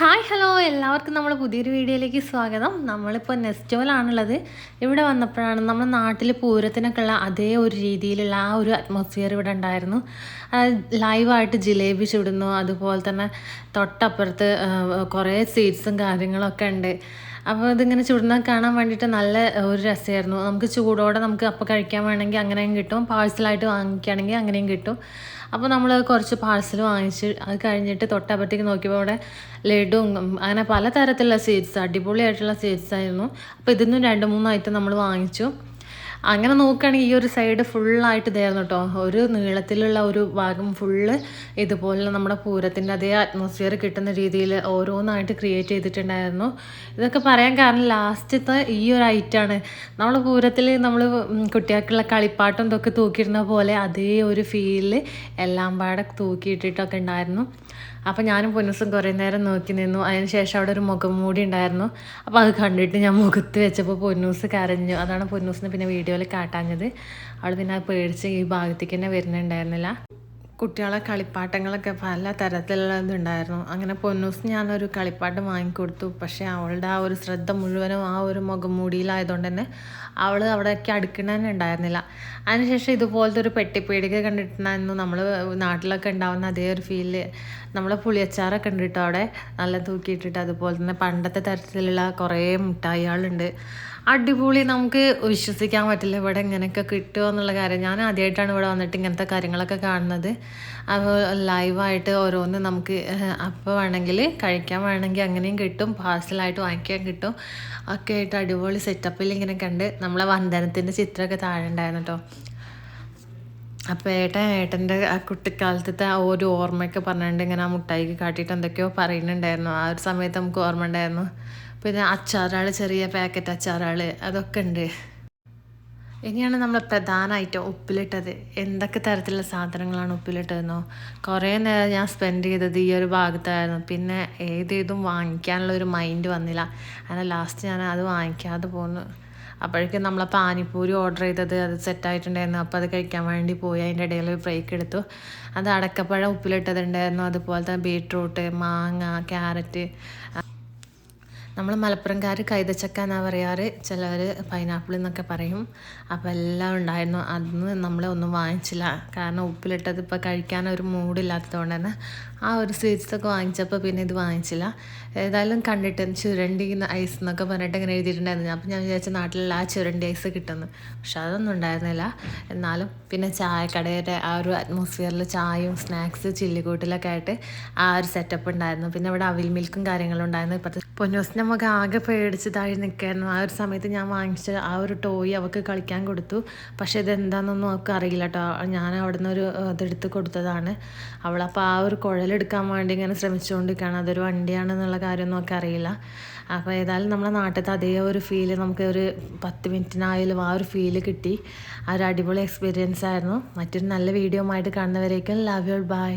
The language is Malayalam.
Hi hello. എല്ലാവർക്കും നമ്മൾ പുതിയൊരു വീഡിയോയിലേക്ക് സ്വാഗതം. നമ്മളിപ്പോൾ നെസ്റ്റോലാണുള്ളത്. ഇവിടെ വന്നപ്പോഴാണ് നമ്മുടെ നാട്ടിൽ പൂരത്തിനൊക്കെ ഉള്ള അതേ ഒരു രീതിയിലുള്ള ആ ഒരു അറ്റ്മോസ്ഫിയർ ഇവിടെ ഉണ്ടായിരുന്നു. ലൈവായിട്ട് ജിലേബി ചുടുന്നു. അതുപോലെ തന്നെ തൊട്ടപ്പുറത്ത് കുറേ സ്വീറ്റ്സും കാര്യങ്ങളൊക്കെ ഉണ്ട്. അപ്പോൾ ഇതിങ്ങനെ ചുടുന്ന കാണാൻ വേണ്ടിയിട്ട് നല്ല ഒരു രസമായിരുന്നു. നമുക്ക് ചൂടോടെ നമുക്ക് അപ്പോൾ കഴിക്കാൻ വേണമെങ്കിൽ അങ്ങനെയും കിട്ടും. പാഴ്സലായിട്ട് വാങ്ങിക്കുകയാണെങ്കിൽ അങ്ങനെയും കിട്ടും. അപ്പോൾ നമ്മൾ കുറച്ച് പാഴ്സൽ വാങ്ങിച്ച് അത് കഴിഞ്ഞിട്ട് തൊട്ടപ്പുറത്തേക്ക് നോക്കിയപ്പോൾ അവിടെ ലഡുവും അങ്ങനെ പല തരത്തിലുള്ള സ്വീറ്റ്സ് അടിപൊളിയായിട്ടുള്ള സ്വീറ്റ്സ് ആയിരുന്നു. അപ്പോൾ ഇതിന്നും രണ്ട് മൂന്ന് ഐറ്റം നമ്മൾ വാങ്ങിച്ചു. അങ്ങനെ നോക്കുകയാണെങ്കിൽ ഈ ഒരു സൈഡ് ഫുള്ളായിട്ട് ഇതായിരുന്നു കേട്ടോ ഒരു നീളത്തിലുള്ള ഒരു ഭാഗം ഫുള്ള് ഇതുപോലെ നമ്മുടെ പൂരത്തിന്റെ അതേ അറ്റ്മോസ്ഫിയർ കിട്ടുന്ന രീതിയിൽ ഓരോന്നായിട്ട് ക്രിയേറ്റ് ചെയ്തിട്ടുണ്ടായിരുന്നു. ഇതൊക്കെ പറയാൻ കാരണം ലാസ്റ്റത്തെ ഈ ഒരു ഐറ്റാണ് നമ്മൾ പൂരത്തിൽ നമ്മൾ കുട്ടികൾക്കുള്ള കളിപ്പാട്ടം ഇതൊക്കെ തൂക്കിയിരുന്ന പോലെ അതേ ഒരു ഫീലിൽ എല്ലാം പാടെ തൂക്കിയിട്ടിട്ടൊക്കെ ഉണ്ടായിരുന്നു. അപ്പോൾ ഞാനും പൊന്നസും കുറേ നേരം നോക്കി നിന്നു. അതിന് ശേഷം അവിടെ ഒരു മുഖം മൂടി ഉണ്ടായിരുന്നു. അപ്പോൾ അത് കണ്ടിട്ട് ഞാൻ മുഖത്ത് വെച്ചപ്പോൾ പൊന്നൂസ് കരഞ്ഞു. അതാണ് പൊന്നൂസിന് പിന്നെ വീഡിയോയിൽ കാട്ടാഞ്ഞത്. അവൾ പിന്നെ പേടിച്ച് ഈ ഭാഗത്തേക്ക് തന്നെ വരുന്നുണ്ടായിരുന്നില്ല. കുട്ടികളെ കളിപ്പാട്ടങ്ങളൊക്കെ പല തരത്തിലുള്ളതുണ്ടായിരുന്നു അങ്ങനെ പൊന്നൂസ് ഞാനൊരു കളിപ്പാട്ടം വാങ്ങിക്കൊടുത്തു. പക്ഷേ അവളുടെ ആ ഒരു ശ്രദ്ധ മുഴുവനും ആ ഒരു മുഖം മൂടിയിലായതുകൊണ്ട് തന്നെ അവൾ അവിടേക്ക് അടുക്കണ തന്നെ ഉണ്ടായിരുന്നില്ല. അതിനുശേഷം ഇതുപോലത്തെ ഒരു പെട്ടിപ്പേടിക കണ്ടിട്ടുണ്ടായിരുന്നു. നമ്മൾ നാട്ടിലൊക്കെ ഉണ്ടാവുന്ന അതേ ഒരു ഫീൽ നമ്മളെ പുളിയച്ചാറൊക്കെ ഉണ്ട് അവിടെ? നല്ല തൂക്കിയിട്ടിട്ട് അതുപോലെ തന്നെ പണ്ടത്തെ തരത്തിലുള്ള കുറേ മിഠായികളുണ്ട്. അടിപൊളി. നമുക്ക് വിശ്വസിക്കാൻ പറ്റില്ല ഇവിടെ ഇങ്ങനെയൊക്കെ കിട്ടുമോ എന്നുള്ള കാര്യം. ഞാൻ ആദ്യമായിട്ടാണ് ഇവിടെ വന്നിട്ട് ഇങ്ങനത്തെ കാര്യങ്ങളൊക്കെ കാണുന്നത്. അപ്പോൾ ലൈവായിട്ട് ഓരോന്ന് നമുക്ക് അപ്പോൾ വേണമെങ്കിൽ കഴിക്കാൻ വേണമെങ്കിൽ അങ്ങനെയും കിട്ടും. പാഴ്സലായിട്ട് വാങ്ങിക്കാൻ കിട്ടും. ഒക്കെ ആയിട്ട് അടിപൊളി സെറ്റപ്പിൽ ഇങ്ങനെ കണ്ട് നമ്മളെ വന്ദനത്തിന്റെ ചിത്രമൊക്കെ താഴെ ഉണ്ടായിരുന്നു കേട്ടോ. അപ്പോൾ ഏട്ടൻ ഏട്ടന്റെ ആ കുട്ടിക്കാലത്തെ ആ ഒരു ഓർമ്മയൊക്കെ പറഞ്ഞിട്ടുണ്ട് ഇങ്ങനെ ആ മുട്ടായിക്ക് കാട്ടിയിട്ട് എന്തൊക്കെയോ പറയുന്നുണ്ടായിരുന്നു. ആ ഒരു സമയത്ത് നമുക്ക് ഓർമ്മ ഉണ്ടായിരുന്നു. പിന്നെ അച്ചാറുകൾ ചെറിയ പാക്കറ്റ് അച്ചാറുകൾ അതൊക്കെ ഉണ്ട്. ഇനിയാണ് നമ്മൾ പ്രധാനമായിട്ടും ഉപ്പിലിട്ടത്. എന്തൊക്കെ തരത്തിലുള്ള സാധനങ്ങളാണ് ഉപ്പിലിട്ടതെന്നോ? കുറേ നേരം ഞാൻ സ്പെൻഡ് ചെയ്തത് ഈ ഒരു ഭാഗത്തായിരുന്നു. പിന്നെ ഏതേതും വാങ്ങിക്കാനുള്ള ഒരു മൈൻഡ് വന്നില്ല. അങ്ങനെ ലാസ്റ്റ് ഞാൻ അത് വാങ്ങിക്കാതെ പോന്നു. അപ്പോഴേക്കും നമ്മളെ പാനിപ്പൂരി ഓർഡർ ചെയ്തത് അത് സെറ്റായിട്ടുണ്ടായിരുന്നു അപ്പോൾ അത് കഴിക്കാൻ വേണ്ടി പോയി. അതിന്റെ ഇടയിൽ ഒരു ബ്രേക്ക് എടുത്തു. അത് അടക്കപ്പഴം ഉപ്പിലിട്ടതുണ്ടായിരുന്നു. തന്നെ ബീട്രൂട്ട് മാങ്ങ ക്യാരറ്റ് നമ്മൾ മലപ്പുറംകാർ കൈതച്ചക്ക എന്നാണ് പറയാറ്. ചിലവർ പൈനാപ്പിൾ എന്നൊക്കെ പറയും. അപ്പോൾ എല്ലാം ഉണ്ടായിരുന്നു. അന്ന് നമ്മൾ ഒന്നും വാങ്ങിച്ചില്ല. കാരണം ഉപ്പിലിട്ടത് ഇപ്പോൾ കഴിക്കാൻ ഒരു മൂഡില്ലാത്തതുകൊണ്ട് തന്നെ ആ ഒരു സ്വീറ്റ്സൊക്കെ വാങ്ങിച്ചപ്പോൾ പിന്നെ ഇത് വാങ്ങിച്ചില്ല. ഏതായാലും കണ്ടിട്ട് ചുരണ്ടി ഐസ് എന്നൊക്കെ പറഞ്ഞിട്ട് ഇങ്ങനെ എഴുതിയിട്ടുണ്ടായിരുന്നു. അപ്പോൾ ഞാൻ വിചാരിച്ച നാട്ടിലുള്ള ആ ചുരണ്ടി ഐസ് കിട്ടുന്നു പക്ഷെ അതൊന്നും ഉണ്ടായിരുന്നില്ല. എന്നാലും പിന്നെ ചായക്കടയുടെ ആ ഒരു അറ്റ്മോസ്ഫിയറിൽ ചായയും സ്നാക്സ് ചില്ലിക്കൂട്ടിലൊക്കെ ആയിട്ട് ആ ഒരു സെറ്റപ്പ് ഉണ്ടായിരുന്നു. പിന്നെ ഇവിടെ അവിൽ മിൽക്കും കാര്യങ്ങളും ഉണ്ടായിരുന്നു. ഇപ്പോഴത്തെ പൊന്നൂസിന്റെ നമുക്ക് ആകെ പേടിച്ച് താഴെ നിൽക്കായിരുന്നു. ആ ഒരു സമയത്ത് ഞാൻ വാങ്ങിച്ച ആ ഒരു ടോയ് അവൾക്ക് കളിക്കാൻ കൊടുത്തു. പക്ഷേ ഇതെന്താണെന്നൊന്നും അവൾക്ക് അറിയില്ല കേട്ടോ ഞാൻ അവിടെ നിന്ന് ഒരു ഇതെടുത്ത് കൊടുത്തതാണ്. അവളപ്പോൾ ആ ഒരു കുഴലെടുക്കാൻ വേണ്ടി ഇങ്ങനെ ശ്രമിച്ചുകൊണ്ടിരിക്കുകയാണ്. അതൊരു വണ്ടിയാണെന്നുള്ള കാര്യമൊന്നും അവൾക്ക് അറിയില്ല. അപ്പോൾ ഏതായാലും നമ്മുടെ നാട്ടിലത്തെ അതേ ഒരു ഫീൽ നമുക്ക് ഒരു പത്ത് മിനിറ്റിനായാലും ആ ഒരു ഫീൽ കിട്ടി. ആ ഒരു അടിപൊളി എക്സ്പീരിയൻസ് ആയിരുന്നു. മറ്റൊരു നല്ല വീഡിയോ ആയിട്ട് കാണുന്നവരേക്കും ലവ് യു ബൈ